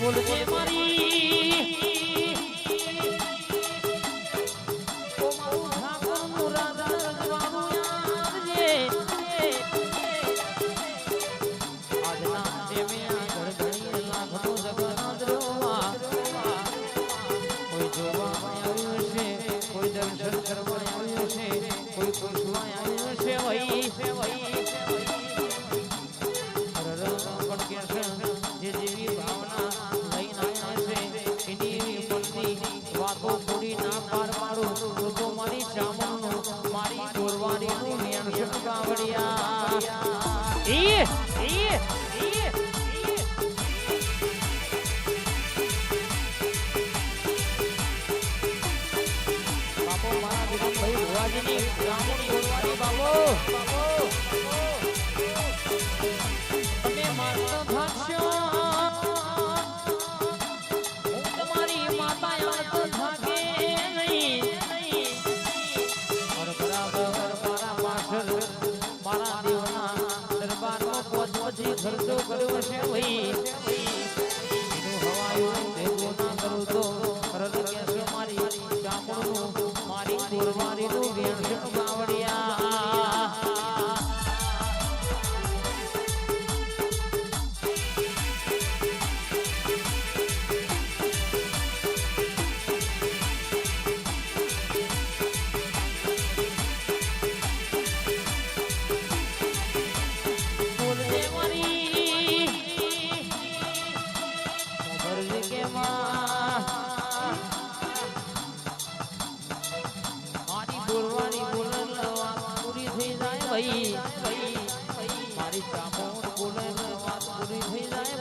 બોલજે મારા દેવના દરબારમાં પહોંચવાથી કર્યો છે ભાઈ.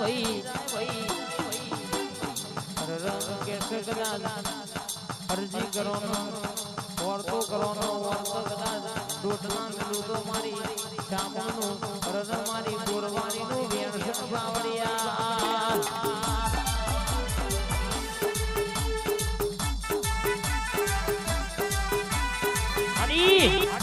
ભઈ રંગ કે અરજી કરોનો વર્તો કરોનો વર્તો કદાન દૂધના લૂટો મારી શામોનો રસ મારી ગોરવાણીનું વેણસણ બાવળિયા Yeah.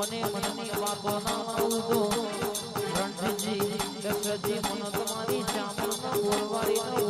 મને મનની વાતો ના આવતો રણજીતજી દશરથજી મન તમારી ચામલ બોલવારી ન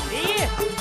મેલી